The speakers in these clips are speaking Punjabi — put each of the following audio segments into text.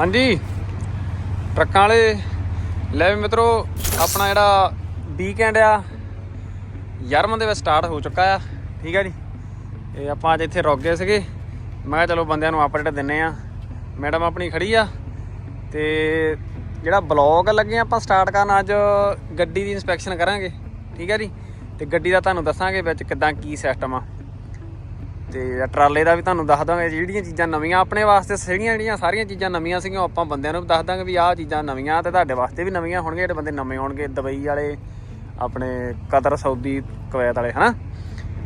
ਹਾਂਜੀ। ਟਰੱਕਾਂ ਵਾਲੇ, ਲੈ ਵੀ ਮਿੱਤਰੋ, ਆਪਣਾ ਜਿਹੜਾ ਵੀਕਐਂਡ ਆ, ਯਰਮਨ ਦੇ ਵਿੱਚ ਸਟਾਰਟ ਹੋ ਚੁੱਕਾ ਆ, ਠੀਕ ਆ ਜੀ। ਤੇ ਆਪਾਂ ਅੱਜ ਇੱਥੇ ਰੁਕ ਗਏ ਸੀਗੇ। ਮੈਂ ਕਿਹਾ ਚਲੋ ਬੰਦਿਆਂ ਨੂੰ ਅਪਡੇਟ ਦਿੰਨੇ ਆ। ਮੈਡਮ ਆਪਣੀ ਖੜੀ ਆ। ਤੇ ਜਿਹੜਾ ਬਲੌਗ ਲੱਗੇ ਆਪਾਂ ਸਟਾਰਟ ਕਰਨ, ਅੱਜ ਗੱਡੀ ਦੀ ਇਨਸਪੈਕਸ਼ਨ ਕਰਾਂਗੇ, ਠੀਕ ਆ ਜੀ। ਤੇ ਗੱਡੀ ਦਾ ਤੁਹਾਨੂੰ ਦੱਸਾਂਗੇ ਵਿੱਚ ਕਿਦਾਂ ਕੀ ਸਿਸਟਮ ਆ। ਤੇ ਟਰਾਲੇ ਦਾ ਵੀ ਤੁਹਾਨੂੰ ਦੱਸ ਦਾਂਗੇ, ਜਿਹੜੀਆਂ ਚੀਜ਼ਾਂ ਨਵੀਆਂ ਆਪਣੇ ਵਾਸਤੇ ਸੀਗੀਆਂ, ਜਿਹੜੀਆਂ ਸਾਰੀਆਂ ਚੀਜ਼ਾਂ ਨਵੀਆਂ ਸੀਗੀਆਂ, ਉਹ ਆਪਾਂ ਬੰਦਿਆਂ ਨੂੰ ਵੀ ਦੱਸ ਦਾਂਗੇ ਵੀ ਆਹ ਚੀਜ਼ਾਂ ਨਵੀਆਂ ਤੇ ਤੁਹਾਡੇ ਵਾਸਤੇ ਵੀ ਨਵੀਆਂ ਹੋਣਗੀਆਂ, ਜਿਹੜੇ ਬੰਦੇ ਨਵੇਂ ਹੋਣਗੇ, ਦੁਬਈ ਵਾਲੇ, ਆਪਣੇ ਕਤਰ, ਸਾਊਦੀ, ਕਵੈਤ ਵਾਲੇ, ਹਨਾ?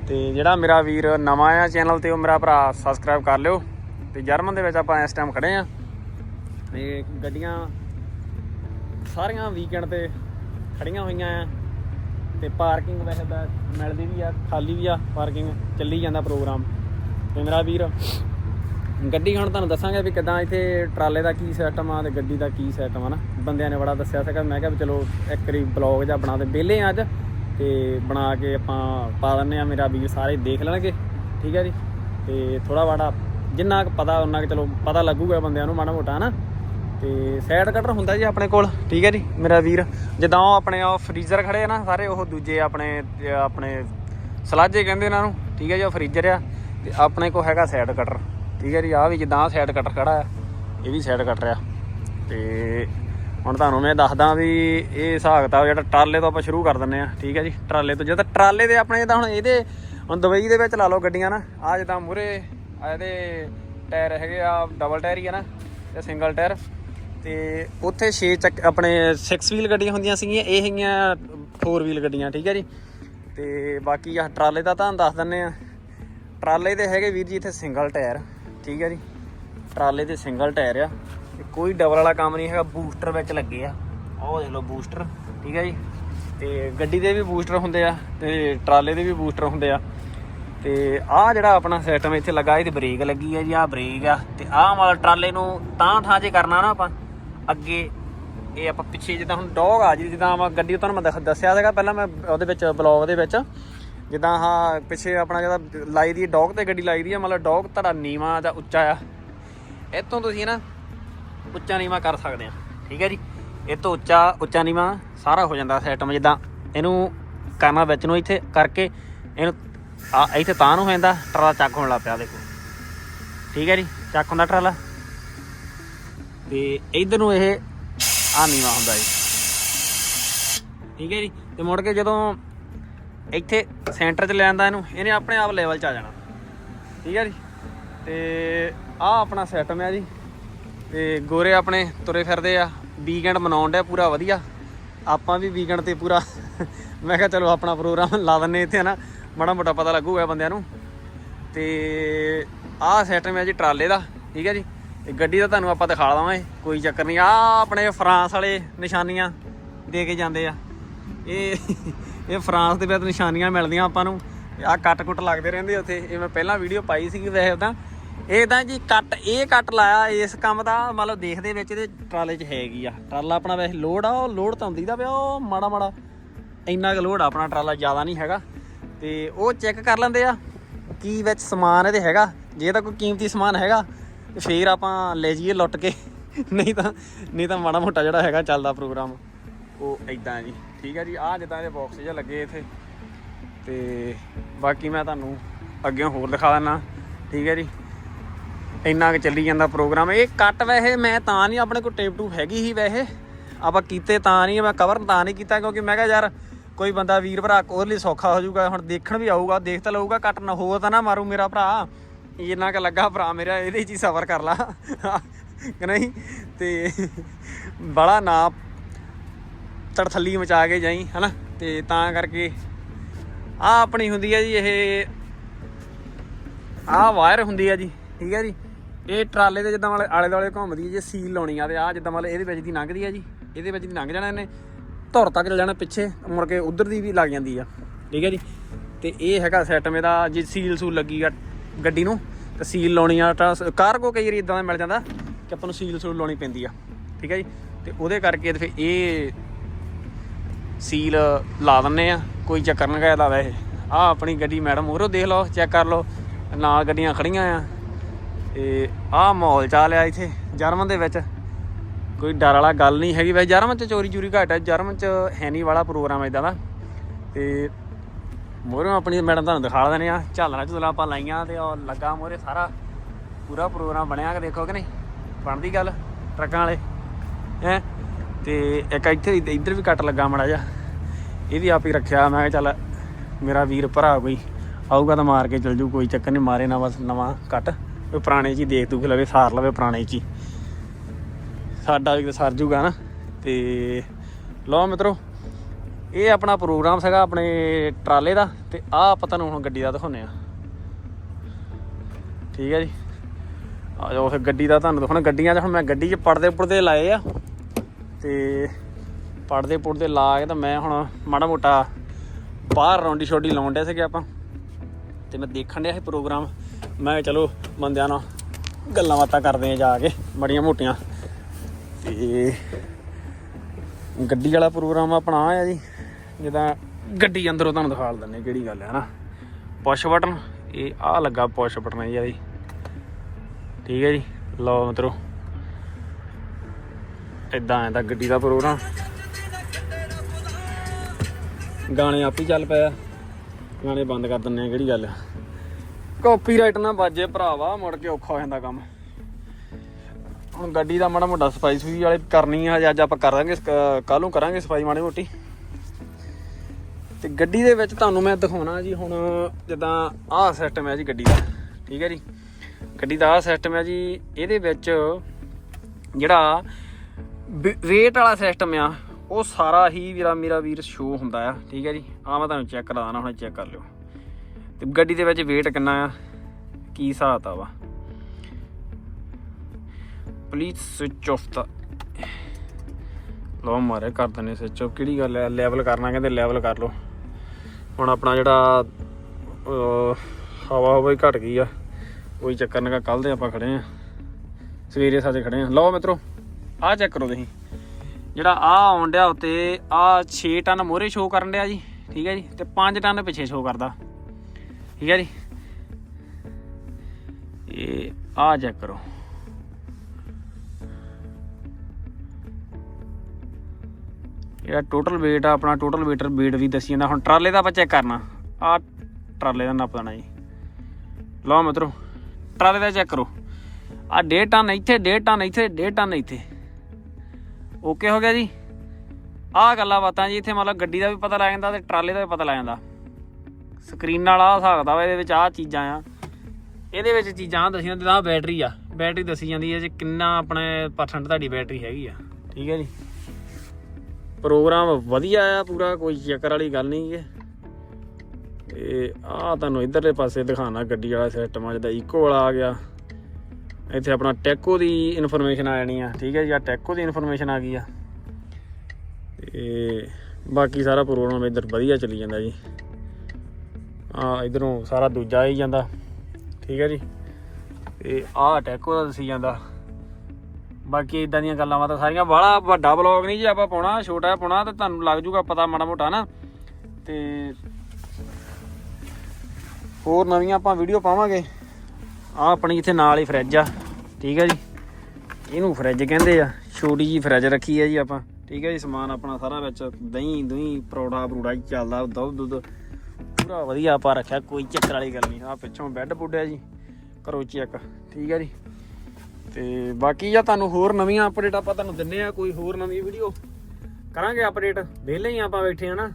ਤੇ ਜਿਹੜਾ ਮੇਰਾ ਵੀਰ ਨਵਾਂ ਆ ਚੈਨਲ ਤੇ, ਉਹ ਮੇਰਾ ਭਰਾ ਸਬਸਕ੍ਰਾਈਬ ਕਰ ਲਿਓ। ਤੇ ਜਰਮਨ ਦੇ ਵਿੱਚ ਆਪਾਂ ਇਸ ਟਾਈਮ ਖੜੇ ਆ। ਤੇ ਗੱਡੀਆਂ ਸਾਰੀਆਂ ਵੀਕਐਂਡ ਤੇ ਖੜੀਆਂ ਹੋਈਆਂ ਆ। ਤੇ ਪਾਰਕਿੰਗ ਵੈਸੇ ਤਾਂ ਮਿਲਦੀ ਵੀ ਆ, ਖਾਲੀ ਵੀ ਆ ਪਾਰਕਿੰਗ ਚੱਲੀ ਜਾਂਦਾ ਪ੍ਰੋਗਰਾਮ ਤੇ ਮੇਰਾ ਵੀਰ। ਗੱਡੀ ਹੁਣ ਤੁਹਾਨੂੰ ਦੱਸਾਂਗੇ ਵੀ ਕਿਦਾਂ ਇੱਥੇ ਟਰਾਲੇ ਦਾ ਕੀ ਸਿਸਟਮ ਆ ਤੇ ਗੱਡੀ ਦਾ ਕੀ ਸਿਸਟਮ ਆ ਨਾ। ਬੰਦਿਆਂ ਨੇ ਬੜਾ ਦੱਸਿਆ ਸੀਗਾ, ਮੈਂ ਕਿਹਾ ਵੀ ਚਲੋ ਇੱਕ ਵਾਰੀ ਬਲੌਗ ਜਿਹਾ ਬਣਾ ਦੇ, ਵਿਹਲੇ ਆ ਅੱਜ ਤੇ ਬਣਾ ਕੇ ਆਪਾਂ ਪਾ ਦਿੰਨੇ ਆ ਮੇਰਾ ਵੀਰ ਸਾਰੇ ਦੇਖ ਲੈਣਗੇ, ਠੀਕ ਹੈ ਜੀ। ਤੇ ਥੋੜਾ ਬਾੜਾ ਜਿੰਨਾ ਕੁ ਪਤਾ ਉਹਨਾਂ ਕੁ ਚਲੋ ਪਤਾ ਲੱਗੂਗਾ ਬੰਦਿਆਂ ਨੂੰ ਮਾੜਾ ਮੋਟਾ, ਹਨਾ। ਤੇ ਸਾਈਡ ਕਟਰ ਹੁੰਦਾ ਜੀ ਆਪਣੇ ਕੋਲ, ਠੀਕ ਹੈ ਜੀ, ਮੇਰਾ ਵੀਰ। ਜਿੱਦਾਂ ਉਹ ਆਪਣੇ ਉਹ ਫਰੀਜ਼ਰ ਖੜੇ ਆ ਨਾ, ਸਾਰੇ ਉਹ ਦੂਜੇ ਆਪਣੇ ਆਪਣੇ ਸਲਾਜੇ ਕਹਿੰਦੇ ਇਹਨਾਂ ਨੂੰ, ਠੀਕ ਹੈ ਜੀ, ਉਹ ਫਰੀਜ਼ਰ ਆ। ਤੇ ਆਪਣੇ ਕੋਲ ਹੈਗਾ ਸਾਈਡ ਕਟਰ ਠੀਕ ਹੈ ਜੀ, ਆਹ ਵੀ ਜਿੱਦਾਂ ਸਾਈਡ ਕਟਰ ਖੜਾ ਆ ਇਹ ਵੀ ਸਾਈਡ ਕਟਰ ਆ। ਤੇ ਹੁਣ ਤੁਹਾਨੂੰ ਮੈਂ ਦੱਸਦਾ ਵੀ ਇਹ ਹਿਸਾਬ ਤਾਂ ਜਿਹੜਾ ਟਰਾਲੇ ਤੋਂ ਆਪਾਂ ਸ਼ੁਰੂ ਕਰ ਦਿੰਨੇ ਆ ਠੀਕ ਹੈ ਜੀ, ਟਰਾਲੇ ਤੋਂ। ਜਦੋਂ ਟਰਾਲੇ ਦੇ ਆਪਣੇ ਤਾਂ ਹੁਣ ਇਹਦੇ, ਹੁਣ ਦੁਬਈ ਦੇ ਵਿੱਚ ਲਾ ਲਓ ਗੱਡੀਆਂ ਨਾ ਆ ਜਿੱਦਾਂ ਮੂਰੇ ਆ ਇਹਦੇ ਟਾਇਰ ਹੈਗੇ ਆ ਡਬਲ ਟਾਇਰ ਹੀ ਆ ਨਾ, ਤੇ ਸਿੰਗਲ ਟਾਇਰ ਤੇ ਉੱਥੇ 6 ਚੱਕ, ਆਪਣੇ 6 ਵੀਲ ਗੱਡੀਆਂ ਹੁੰਦੀਆਂ ਸੀਗੀਆਂ, ਇਹ ਹੈਗੀਆਂ 4 ਵੀਲ ਗੱਡੀਆਂ, ਠੀਕ ਹੈ ਜੀ। ਤੇ ਬਾਕੀ ਆ ਟਰਾਲੇ ਦਾ ਤੁਹਾਨੂੰ ਦੱਸ ਦਿੰਨੇ ਆ ਟਰਾਲੇ ਦੇ ਹੈਗੇ ਵੀਰ ਜੀ ਇੱਥੇ ਸਿੰਗਲ ਟਾਇਰ, ਠੀਕ ਹੈ ਜੀ। ਟਰਾਲੇ ਦੇ ਸਿੰਗਲ ਟਾਇਰ ਆ। ਤੇ ਕੋਈ ਡਬਲ ਵਾਲਾ ਕੰਮ ਨਹੀਂ ਹੈਗਾ, ਬੂਸਟਰ ਵਿੱਚ ਲੱਗੇ ਆ। ਉਹ ਦੇਖ ਲਓ ਬੂਸਟਰ, ਠੀਕ ਹੈ ਜੀ। ਤੇ ਗੱਡੀ ਦੇ ਵੀ ਬੂਸਟਰ ਹੁੰਦੇ ਆ, ਤੇ ਟਰਾਲੇ ਦੇ ਵੀ ਬੂਸਟਰ ਹੁੰਦੇ ਆ। ਤੇ ਆਹ ਜਿਹੜਾ ਆਪਣਾ ਸਿਸਟਮ ਇੱਥੇ ਲੱਗਾ, ਇਹਦੀ ਬ੍ਰੇਕ ਲੱਗੀ ਹੈ ਜੀ, ਆਹ ਬ੍ਰੇਕ ਆ। ਤੇ ਆਹ ਵਾਲਾ ਟਰਾਲੇ ਨੂੰ ਤਾਂ ਠਾਂ ਜੇ ਕਰਨਾ ਨਾ ਆਪਾਂ, ਅੱਗੇ ਇਹ ਆਪਾਂ ਪਿੱਛੇ ਜਿੱਦਾਂ ਹੁਣ ਡੌਗ ਆ ਜੀ, ਜਿੱਦਾਂ ਆਪਾਂ ਗੱਡੀ ਤੁਹਾਨੂੰ ਮੈਂ ਦੱਸਿਆ ਸੀਗਾ, ਪਹਿਲਾਂ ਮੈਂ ਉਹਦੇ ਵਿੱਚ ਬਲੌਗ ਦੇ ਵਿੱਚ। ਜਿੱਦਾਂ ਆਹ ਪਿੱਛੇ ਆਪਣਾ ਜਿਹੜਾ ਲਾਈ ਦੀ ਡੌਗ ਤੇ ਗੱਡੀ ਲਾਈ ਦੀ ਆ, ਮਤਲਬ ਡੌਗ ਤੁਹਾਡਾ ਨੀਵਾ ਦਾ ਉੱਚਾ ਆ। ਇੱਥੋਂ ਤੁਸੀਂ ਨਾ ਉੱਚਾ ਨੀਵਾ ਕਰ ਸਕਦੇ ਆ, ਠੀਕ ਹੈ ਜੀ? ਇਹ ਤੋਂ ਉੱਚਾ ਉੱਚਾ ਨੀਵਾ ਸਾਰਾ ਹੋ ਜਾਂਦਾ ਸਿਸਟਮ ਜਿੱਦਾਂ ਇਹਨੂੰ ਕਰਨਾ ਵਿੱਚ ਨੂੰ ਇੱਥੇ ਕਰਕੇ ਇਹਨੂੰ ਆ ਇੱਥੇ ਤਾਂ ਨੂੰ ਹੋ ਜਾਂਦਾ, ਟਰਾਲਾ ਚੱਕ ਹੋਣ ਲੱਗ ਪਿਆ ਦੇਖੋ। ਠੀਕ ਹੈ ਜੀ? ਚੱਕ ਹੁੰਦਾ ਟਰਾਲਾ। ਤੇ ਇਧਰ ਨੂੰ ਇਹ ਆ ਨੀਵਾ ਹੁੰਦਾ ਜੀ। ਠੀਕ ਹੈ ਜੀ? ਤੇ ਮੁੜ ਕੇ ਜਦੋਂ ਇੱਥੇ ਸੈਂਟਰ 'ਚ ਲੈ ਆਂਦਾ ਇਹਨੂੰ, ਇਹਨੇ ਆਪਣੇ ਆਪ ਲੈਵਲ 'ਚ ਆ ਜਾਣਾ। ਠੀਕ ਹੈ ਜੀ? ਤੇ ਆਹ ਆਪਣਾ ਸਿਸਟਮ ਹੈ ਜੀ। ਤੇ ਗੋਰੇ ਆਪਣੇ ਤੁਰੇ ਫਿਰਦੇ ਆ ਵੀਕਐਂਡ ਮਨਾਉਣ ਡਿਆ ਪੂਰਾ ਵਧੀਆ। ਆਪਾਂ ਵੀ ਵੀਕਐਂਡ ਤੇ ਪੂਰਾ ਮੈਂ ਕਿਹਾ ਚਲੋ ਆਪਣਾ ਪ੍ਰੋਗਰਾਮ ਲਾ ਦਿੰਨੇ ਇੱਥੇ ਨਾ ਮਾੜਾ ਮੋਟਾ ਪਤਾ ਲੱਗੂਗਾ ਬੰਦਿਆਂ ਨੂੰ। ਤੇ ਆਹ ਸਿਸਟਮ ਹੈ ਜੀ ਟਰਾਲੇ ਦਾ, ਠੀਕ ਹੈ ਜੀ। ਤੇ ਗੱਡੀ ਦਾ ਤੁਹਾਨੂੰ ਆਪਾਂ ਦਿਖਾ ਦਵਾਂਗੇ, ਕੋਈ ਚੱਕਰ ਨਹੀਂ। ਆ ਆਪਣੇ ਫਰਾਂਸ ਵਾਲੇ ਨਿਸ਼ਾਨੀਆਂ ਦੇ ਕੇ ਜਾਂਦੇ ਆ। ਇਹ ਇਹ ਫਰਾਂਸ ਦੇ ਵਿੱਚ ਨਿਸ਼ਾਨੀਆਂ ਮਿਲਦੀਆਂ ਆਪਾਂ ਨੂੰ। ਆ ਕੱਟ ਕੁੱਟ ਲੱਗਦੇ ਰਹਿੰਦੇ ਉੱਥੇ। ਇਹ ਮੈਂ ਪਹਿਲਾਂ ਵੀਡੀਓ ਪਾਈ ਸੀਗੀ ਵੈਸੇ ਤਾਂ ਇਹ ਤਾਂ ਜੀ ਕੱਟ, ਇਹ ਕੱਟ ਲਾਇਆ ਇਸ ਕੰਮ ਦਾ ਮਤਲਬ ਦੇਖਦੇ ਵਿੱਚ ਇਹਦੇ ਟਰਾਲੇ 'ਚ ਹੈਗੀ ਆ। ਟਰਾਲਾ ਆਪਣਾ ਵੈਸੇ ਲੋਡ ਆ, ਉਹ ਲੋਡ ਤਾਂ ਹੁੰਦੀ ਦਾ ਪਿਆ, ਉਹ ਮਾੜਾ ਮਾੜਾ ਇੰਨਾ ਕੁ ਲੋਡ ਆ, ਆਪਣਾ ਟਰਾਲਾ ਜ਼ਿਆਦਾ ਨਹੀਂ ਹੈਗਾ। ਤੇ ਉਹ ਚੈੱਕ ਕਰ ਲੈਂਦੇ ਆ ਕੀ ਵਿੱਚ ਸਮਾਨ ਇਹਦੇ ਹੈਗਾ। ਜੇ ਤਾਂ ਕੋਈ ਕੀਮਤੀ ਸਮਾਨ ਹੈਗਾ, ਤੇ ਫੇਰ ਆਪਾਂ ਲੈ ਜਾਈਏ ਲੁੱਟ ਕੇ। ਨਹੀਂ ਤਾਂ ਨਹੀਂ ਤਾਂ ਮਾੜਾ ਮੋਟਾ ਜਿਹੜਾ ਹੈਗਾ ਚੱਲਦਾ ਪ੍ਰੋਗਰਾਮ। ਉਹ ਇਦਾਂ ਜੀ। ਠੀਕ ਹੈ ਜੀ, ਆਹ ਜਿੱਦਾਂ ਇਹਦੇ ਬਾਕਸ ਜਿਹਾ ਲੱਗੇ ਇੱਥੇ। ਤੇ ਬਾਕੀ ਮੈਂ ਤੁਹਾਨੂੰ ਅੱਗੇ ਹੋਰ ਦਿਖਾ ਦਿੰਨਾ, ਠੀਕ ਹੈ ਜੀ। ਇੰਨਾ ਕੁ ਚੱਲੀ ਜਾਂਦਾ ਪ੍ਰੋਗਰਾਮ ਇਹ ਕੱਟ ਵੈਸੇ ਮੈਂ ਤਾਂ ਨਹੀਂ, ਆਪਣੇ ਕੋਲ ਟੇਪ ਟੂ ਹੈਗੀ ਹੀ ਵੈਸੇ। ਆਪਾਂ ਕੀਤੇ ਤਾਂ ਨਹੀਂ, ਮੈਂ ਕਵਰ ਤਾਂ ਨਹੀਂ ਕੀਤਾ ਕਿਉਂਕਿ ਮੈਂ ਕਿਹਾ ਯਾਰ ਕੋਈ ਬੰਦਾ ਵੀਰ ਭਰਾ ਉਹਦੇ ਲਈ ਸੌਖਾ ਹੋ ਜਾਊਗਾ, ਹੁਣ ਦੇਖਣ ਵੀ ਆਊਗਾ, ਦੇਖ ਤਾਂ ਲਊਗਾ, ਕੱਟ ਨਾ ਹੋ ਤਾਂ ਨਾ ਮਾਰੂ ਮੇਰਾ ਭਰਾ। ਇੰਨਾ ਕੁ ਲੱਗਾ ਭਰਾ ਮੇਰਾ, ਇਹਦੇ 'ਚ ਹੀ ਸਬਰ ਕਰ ਲਾ। ਕਿ ਨਹੀਂ? ਤੇ ਬੜਾ ਨਾ ਤੜਥੱਲੀ ਮਚਾ ਕੇ ਜਾਈ, ਹਨਾ? ਤੇ ਤਾਂ ਕਰਕੇ ਆ ਆਪਣੀ ਹੁੰਦੀ ਆ ਜੀ ਇਹ, ਆਹ ਵਾਇਰ ਹੁੰਦੀ ਆ ਜੀ, ਠੀਕ ਹੈ ਜੀ? ਇਹ ਟਰਾਲੇ ਦੇ ਜਿੱਦਾਂ ਵਾਲੇ ਆਲੇ ਦੁਆਲੇ ਘੁੰਮਦੀ ਹੈ ਜੇ ਸੀਲ ਲਾਉਣੀ ਆ ਤੇ ਆ ਜਿੱਦਾਂ ਮਤਲਬ ਇਹਦੇ ਵਿੱਚ ਦੀ ਲੰਘਦੀ ਆ ਜੀ, ਇਹਦੇ ਵਿੱਚ ਦੀ ਲੰਘ ਜਾਣਾ ਇਹਨੇ। ਧੁਰ ਤੱਕ ਚਲ ਜਾਣਾ ਪਿੱਛੇ, ਮੁੜ ਕੇ ਉਧਰ ਦੀ ਵੀ ਲੱਗ ਜਾਂਦੀ ਆ, ਠੀਕ ਹੈ ਜੀ? ਤੇ ਇਹ ਹੈਗਾ ਸਿਸਟਮ ਇਹਦਾ, ਜੇ ਸੀਲ ਸੂਲ ਲੱਗੀ ਆ ਗੱਡੀ ਨੂੰ, ਤੇ ਸੀਲ ਲਾਉਣੀ ਆ ਤਾਂ ਕਾਰਗੋ ਕਈ ਵਾਰੀ ਇਦਾਂ ਦਾ ਮਿਲ ਜਾਂਦਾ ਕਿ ਆਪਾਂ ਨੂੰ ਸੀਲ ਸੂਲ ਲਾਉਣੀ ਪੈਂਦੀ ਆ, ਠੀਕ ਹੈ ਜੀ? ਤੇ ਉਹਦੇ ਕਰਕੇ ਤੇ ਫਿਰ ਇਹ ਸੀਲ ਲਾ ਦਿੰਨੇ ਆ, ਕੋਈ ਚੱਕਰ ਨਹੀਂ ਗਾ ਇਹ ਆ ਆਪਣੀ ਗੱਡੀ ਮੈਡਮ ਉਰੋਂ ਦੇਖ ਲਓ, ਚੈੱਕ ਕਰ ਲਓ, ਨਾਲ ਗੱਡੀਆਂ ਖੜੀਆਂ ਆ। ਤੇ ਆਹ ਮਾਹੌਲ ਚਾਲ ਆ ਇੱਥੇ, ਜਰਮਨ ਦੇ ਵਿੱਚ। ਕੋਈ ਡਰ ਵਾਲਾ ਗੱਲ ਨਹੀਂ ਹੈਗੀ, ਵੈਸੇ ਜਰਮਨ ਚ ਚੋਰੀ ਚੂਰੀ ਘੱਟ ਹੈ ਜਰਮਨ ਚ ਹੈਨੀ ਵਾਲਾ ਪ੍ਰੋਗਰਾਮ ਇਦਾਂ ਦਾ। ਤੇ ਮੋਰੇ ਆਪਣੀ ਮੈਡਮ ਤੁਹਾਨੂੰ ਦਿਖਾ ਦਿੰਦੇ ਆ ਝਾਲਣਾ ਝੁਲਾ ਆਪਾਂ ਲਾਈਆਂ ਤੇ ਉਹ ਲੱਗਾ ਮੋਰੇ ਸਾਰਾ। ਪੂਰਾ ਪ੍ਰੋਗਰਾਮ ਬਣਿਆ, ਕਿ ਦੇਖੋ ਕਿ ਨਹੀਂ? ਬਣਦੀ ਗੱਲ, ਟਰੱਕਾਂ ਵਾਲੇ। ਹੈ? ਤੇ ਇੱਕ ਇੱਥੇ ਇੱਧਰ ਵੀ ਕੱਟ ਲੱਗਾ ਮੜਾ ਜਾ ਇਹ ਵੀ ਆਪ ਹੀ ਰੱਖਿਆ। ਮੈਂ ਕਿਹਾ ਚੱਲ ਮੇਰਾ ਵੀਰ ਭਰਾ ਕੋਈ ਆਊਗਾ ਤਾਂ ਮਾਰ ਕੇ ਚਲ ਜੂ, ਕੋਈ ਚੱਕਰ ਨਹੀਂ ਮਾਰੇ ਨਾ ਬਸ ਨਵਾਂ ਕੱਟ। ਕੋਈ ਪੁਰਾਣੇ ਚ ਹੀ ਦੇਖ ਦੂਖ ਲਵੇ, ਸਾਰ ਲਵੇ ਪੁਰਾਣੇ ਚ ਹੀ ਸਾਡਾ ਵੀ ਤਾਂ ਸਰ ਜੂਗਾ ਨਾ। ਤੇ ਲਓ ਮਿੱਤਰੋ, ਇਹ ਆਪਣਾ ਪ੍ਰੋਗਰਾਮ ਸੀਗਾ ਆਪਣੇ ਟਰਾਲੇ ਦਾ ਤੇ ਆਹ ਆਪਾਂ ਤੁਹਾਨੂੰ ਹੁਣ ਗੱਡੀ ਦਾ ਦਿਖਾਉਨੇ ਆ ਠੀਕ ਹੈ ਜੀ। ਆ ਜਾਓ ਫਿਰ ਗੱਡੀ ਦਾ ਤੁਹਾਨੂੰ ਦਿਖਾਉਣਾ ਗੱਡੀਆਂ 'ਚ ਹੁਣ ਮੈਂ ਗੱਡੀ 'ਚ ਪਰਦੇ ਪੁਰਦੇ ਲਾਏ ਆ। ਤੇ ਪਰਦੇ ਪੁਰਦੇ ਲਾ ਕੇ ਤਾਂ ਮੈਂ ਹੁਣ ਮਾੜਾ ਮੋਟਾ ਬਾਹਰ ਰੌਂਡੀ ਛੋਡੀ ਲਾਉਣ ਡਿਆ ਸੀਗੇ ਆਪਾਂ। ਤੇ ਮੈਂ ਦੇਖਣ ਡਿਆ ਸੀ ਪ੍ਰੋਗਰਾਮ। ਮੈਂ ਚਲੋ ਬੰਦਿਆਂ ਨਾਲ ਗੱਲਾਂ ਬਾਤਾਂ ਕਰਦੇ ਆ ਜਾ ਕੇ ਬੜੀਆਂ ਮੋਟੀਆਂ। ਤੇ ਗੱਡੀ ਵਾਲਾ ਪ੍ਰੋਗਰਾਮ ਆਪਣਾ ਆ ਜੀ। ਜਿੱਦਾਂ ਗੱਡੀ ਅੰਦਰੋਂ ਤੁਹਾਨੂੰ ਦਿਖਾ ਦਿੰਦੇ ਕਿਹੜੀ ਗੱਲ ਹੈ ਨਾ। ਪੁਸ਼ ਬਟਨ ਇਹ ਆ ਲੱਗਾ ਪੁਸ਼ ਬਟਨ ਹੈ ਜੀ। ਇਹਦੀ। ਠੀਕ ਹੈ ਜੀ। ਲਓ ਮਿੱਤਰੋ। ਇਦਾਂ ਆਂਦਾ ਗੱਡੀ ਦਾ ਪ੍ਰੋਗਰਾਮ। ਗਾਣੇ ਆਪ ਹੀ ਚੱਲ ਪਿਆ ਗਾਣੇ ਬੰਦ ਕਰ ਦਿੰਨੇ ਆ, ਕਿਹੜੀ ਗੱਲ ਕਾਪੀਰਾਈਟ ਨਾ ਬਾਜੇ ਭਰਾਵਾ, ਮੁੜ ਕੇ ਔਖਾ ਹੋ ਜਾਂਦਾ ਕੰਮ। ਹੁਣ ਗੱਡੀ ਦਾ ਮਾੜਾ ਮੋਟਾ ਸਫ਼ਾਈ ਸੁਈ ਵਾਲੇ ਕਰਨੀ ਆ ਅੱਜ ਆਪਾਂ ਕਰਾਂਗੇ ਕੱਲ ਨੂੰ ਕਰਾਂਗੇ ਸਫ਼ਾਈ ਮਾੜੀ ਮੋਟੀ। ਤੇ ਗੱਡੀ ਦੇ ਵਿੱਚ ਤੁਹਾਨੂੰ ਮੈਂ ਦਿਖਾਉਣਾ ਜੀ, ਹੁਣ ਜਿੱਦਾਂ ਆਹ ਸਿਸਟਮ ਹੈ ਜੀ ਗੱਡੀ ਦਾ, ਠੀਕ ਹੈ ਜੀ। ਗੱਡੀ ਦਾ ਆਹ ਸਿਸਟਮ ਹੈ ਜੀ, ਇਹਦੇ ਵਿੱਚ ਜਿਹੜਾ ਵੇਟ ਵਾਲਾ ਸਿਸਟਮ ਆ, ਉਹ ਸਾਰਾ ਹੀ ਵੀਰਾ ਮੇਰਾ ਵੀਰ ਸ਼ੋ ਹੁੰਦਾ ਆ, ਠੀਕ ਹੈ ਜੀ? ਆ ਮੈਂ ਤੁਹਾਨੂੰ ਚੈੱਕ ਕਰਾਉਣਾ, ਹੁਣ ਚੈੱਕ ਕਰ ਲਿਓ। ਤੇ ਗੱਡੀ ਦੇ ਵਿੱਚ weight ਕਿੰਨਾ ਆ? ਕੀ ਹਿਸਾਬ ਆ? ਵਾ ਪਲੀਜ਼ ਸਵਿਚ ਆਫ ਦਾ ਲੋ ਮਾਰੇ ਕਰ ਦਨੇ ਸਵਿਚ ਆਫ ਕਿਹੜੀ ਗੱਲ ਹੈ ਲੈਵਲ ਕਰਨਾ ਕਹਿੰਦੇ ਲੈਵਲ ਕਰ ਲਓ। ਹੁਣ ਆਪਣਾ ਜਿਹੜਾ ਹਵਾ ਹਵਾ ਹੀ ਘਟ ਗਈ ਆ। ਕੋਈ ਚੱਕਰ ਨਾ ਕੱਲ ਦੇ ਆਪਾਂ ਖੜੇ ਆ। ਸਵੇਰੇ ਸਾਜੇ ਖੜੇ ਆ। ਲਓ ਮਿੱਤਰੋ ਆਹ ਚੈੱਕ ਕਰੋ ਤੁਸੀਂ। ਜਿਹੜਾ ਆ ਆਉਣ ਡਿਆ ਉੱਤੇ ਆ 6 ਟਨ ਮੋਰੇ ਸ਼ੋ ਕਰਨ ਡਿਆ ਜੀ, ਠੀਕ ਹੈ ਜੀ? ਤੇ 5 ਟਨ ਪਿੱਛੇ ਸ਼ੋ ਕਰਦਾ। ਠੀਕ ਹੈ ਜੀ? ਇਹ ਆ ਚੈੱਕ ਕਰੋ। ਜਿਹੜਾ ਟੋਟਲ weight ਆ, ਆਪਣਾ ਟੋਟਲ weight weight ਵੀ ਦੱਸੀ ਜਾਂਦਾ। ਹੁਣ ਟਰਾਲੇ ਦਾ ਆਪਾਂ ਚੈੱਕ ਕਰਨਾ। ਆ ਟਰਾਲੇ ਦਾ ਨਾਪ ਦੇਣਾ ਜੀ। ਲਓ ਮਿੱਤਰੋ, ਟਰਾਲੇ ਦਾ ਚੈੱਕ ਕਰੋ। ਆ 1.5 ਟਨ ਇੱਥੇ 1.5 ਟਨ ਇੱਥੇ 1.5 ਟਨ ਇੱਥੇ। ਓਕੇ ਹੋ ਗਿਆ ਜੀ। ਆਹ ਗੱਲਾਂ ਬਾਤਾਂ ਜੀ, ਇੱਥੇ ਮਤਲਬ ਗੱਡੀ ਦਾ ਵੀ ਪਤਾ ਲੱਗ ਜਾਂਦਾ ਤੇ ਟਰਾਲੇ ਦਾ ਵੀ ਪਤਾ ਲੱਗ ਜਾਂਦਾ। ਸਕਰੀਨ ਨਾਲ ਆ ਸਕਦਾ ਵਾ ਇਹਦੇ ਵਿੱਚ ਆਹ ਚੀਜ਼ਾਂ ਆ। ਇਹਦੇ ਵਿੱਚ ਚੀਜ਼ਾਂ ਦੱਸੀ ਤੇ ਆਹ ਬੈਟਰੀ ਆ। ਬੈਟਰੀ ਦੱਸੀ ਜਾਂਦੀ ਹੈ ਜੇ ਕਿੰਨਾ ਆਪਣੇ ਪਰਸੈਂਟ ਤੁਹਾਡੀ ਬੈਟਰੀ ਹੈਗੀ ਆ। ਠੀਕ ਹੈ ਜੀ। ਪ੍ਰੋਗਰਾਮ ਵਧੀਆ ਆ ਪੂਰਾ, ਕੋਈ ਚੱਕਰ ਵਾਲੀ ਗੱਲ ਨਹੀਂ ਹੈ ਤੇ ਆ ਤੁਹਾਨੂੰ ਇਧਰਲੇ ਪਾਸੇ ਦਿਖਾਣਾ ਗੱਡੀ ਵਾਲਾ ਸਿਸਟਮ ਆ ਜਿਹਦਾ ਇਕੋ ਵਾਲਾ ਆ ਗਿਆ। ਇੱਥੇ ਆਪਣਾ ਟੈਕੋ ਦੀ ਇਨਫੋਰਮੇਸ਼ਨ ਆ ਜਾਣੀ ਆ, ਠੀਕ ਹੈ ਜੀ ਆ ਟੈਕੋ ਦੀ ਇਨਫੋਰਮੇਸ਼ਨ ਆ ਗਈ ਆ। ਤੇ ਬਾਕੀ ਸਾਰਾ ਪ੍ਰੋਗਰਾਮ ਇੱਧਰ ਵਧੀਆ ਚੱਲੀ ਜਾਂਦਾ ਜੀ। ਆ ਇਧਰੋਂ ਸਾਰਾ ਦੂਜਾ ਹੀ ਜਾਂਦਾ, ਠੀਕ ਹੈ ਜੀ। ਤੇ ਆਹ ਟੈਕੋ ਦਾ ਦੱਸੀ ਜਾਂਦਾ। ਬਾਕੀ ਇਦਾਂ ਦੀਆਂ ਗੱਲਾਂ ਬਾਤਾਂ ਸਾਰੀਆਂ ਬੜਾ ਵੱਡਾ ਬਲੌਗ ਨਹੀਂ ਜੀ ਆਪਾਂ ਪਾਉਣਾ, ਛੋਟਾ ਜਿਹਾ ਪਾਉਣਾ, ਤੇ ਤੁਹਾਨੂੰ ਲੱਗ ਜੂਗਾ ਪਤਾ ਮਾੜਾ ਮੋਟਾ ਨਾ। ਤੇ ਹੋਰ ਨਵੀਆਂ ਆਪਾਂ ਵੀਡੀਓ ਪਾਵਾਂਗੇ। ਆ ਆਪਣੀ ਇੱਥੇ ਨਾਲ ਹੀ ਫਰਿੱਜ ਆ। ਠੀਕ ਹੈ ਜੀ। ਇਹਨੂੰ ਫਰਿੱਜ ਕਹਿੰਦੇ ਆ। ਛੋਟੀ ਜੀ ਫਰਿੱਜ ਰੱਖੀ ਹੈ ਜੀ ਆਪਾਂ। ਠੀਕ ਹੈ ਜੀ, ਸਮਾਨ ਆਪਣਾ ਸਾਰਾ ਵਿੱਚ ਦਹੀਂ, ਦੁਹੀਂ ਪਰੌੜਾ ਪਰੂੜਾ ਹੀ ਚੱਲਦਾ, ਦੁੱਧ ਦੁੱਧ। ਪੂਰਾ ਵਧੀਆ ਆਪਾਂ ਰੱਖਿਆ, ਕੋਈ ਚੱਕਰ ਵਾਲੀ ਗੱਲ ਨਹੀਂ। ਆ ਪਿੱਛੋਂ ਬੈੱਡ ਬੁੱਡ ਜੀ। ਕਰੋ ਚੈੱਕ ਠੀਕ ਹੈ ਜੀ। ਤੇ ਬਾਕੀ ਆ ਤੁਹਾਨੂੰ ਹੋਰ ਨਵੀਆਂ ਅਪਡੇਟ ਆਪਾਂ ਤੁਹਾਨੂੰ ਦਿੰਨੇ ਆ, ਕੋਈ ਹੋਰ ਨਵੀਂ ਵੀਡੀਓ ਕਰਾਂਗੇ ਅਪਡੇਟ ਵਿਹਲੇ ਹੀ ਆਪਾਂ ਬੈਠੇ ਆ ਨਾ।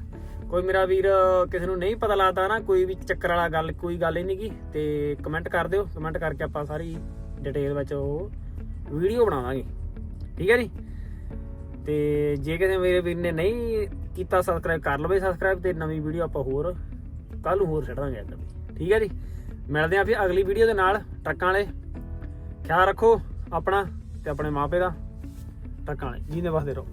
ਕੋਈ ਮੇਰਾ ਵੀਰ ਕਿਸੇ ਨੂੰ ਨਹੀਂ ਪਤਾ ਲੱਗਦਾ ਨਾ, ਕੋਈ ਵੀ ਚੱਕਰ ਵਾਲਾ ਗੱਲ, ਕੋਈ ਗੱਲ ਹੀ ਨਹੀਂਗੀ ਤੇ ਕਮੈਂਟ ਕਰ ਦਿਓ। ਕਮੈਂਟ ਕਰਕੇ ਆਪਾਂ ਸਾਰੀ ਡਿਟੇਲ ਵਿੱਚ ਉਹ ਵੀਡੀਓ ਬਣਾਵਾਂਗੇ। ਠੀਕ ਹੈ ਜੀ? ਤੇ ਜੇ ਕਿਸੇ ਮੇਰੇ ਵੀਰ ਨੇ ਨਹੀਂ ਕੀਤਾ ਸਬਸਕ੍ਰਾਈਬ ਕਰ ਲਵੇ ਸਬਸਕ੍ਰਾਈਬ ਤੇ ਨਵੀਂ ਵੀਡੀਓ ਆਪਾਂ ਹੋਰ ਕੱਲ ਨੂੰ ਹੋਰ ਛੱਡਾਂਗੇ ਅੱਗੇ ਠੀਕ ਹੈ ਜੀ? ਮਿਲਦੇ ਆਂ ਫਿਰ ਅਗਲੀ ਵੀਡੀਓ ਦੇ ਨਾਲ ਟਰੱਕਾਂ ਵਾਲੇ। ਖਿਆਲ ਰੱਖੋ ਆਪਣਾ ਤੇ ਆਪਣੇ ਮਾਪੇ ਦਾ। ਟਰੱਕਾਂ ਵਾਲੇ, ਜੀਂਦੇ ਵਸਦੇ ਰਹੋ।